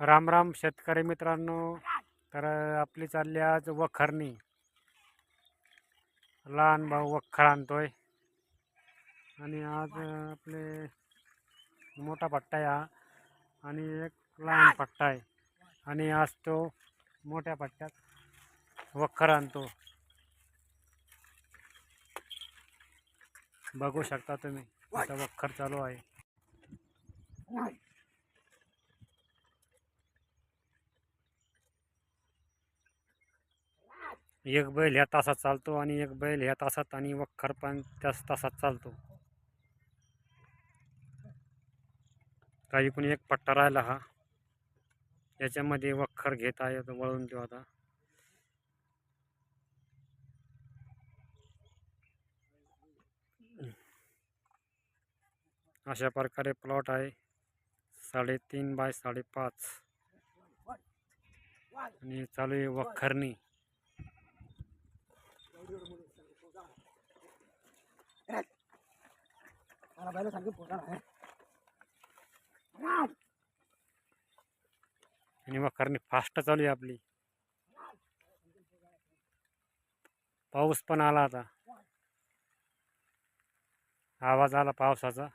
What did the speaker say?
राम राम शेतकरी मित्रांनो. तर आपली चालली आज वखरणी. लहान भाऊ वखर आणतोय. आणि आज आपले मोठा पट्टा आहे हा. आणि एक लहान पट्टा आहे. आणि आज तो मोठ्या पट्ट्यात वखर आणतो. बघू शकता तुम्ही आता वखर चालू आहे. एक बैल ह्या तासात चालतो आणि एक बैल ह्या तासात आणि वखर पण त्याच तासात चालतो. काही पण एक पट्टा राहिला हा. याच्यामध्ये वखर घेत आहे तो वळून देऊ आता. अशा प्रकारे प्लॉट आहे. साडेतीन बाय साडेपाच. आणि चालू आहे वखरणी. मला पहिलं सांगून पोटा नाही आणि फास्ट चालू आहे आपली. पाऊस पण आला आता. आवाज आला पावसाचा.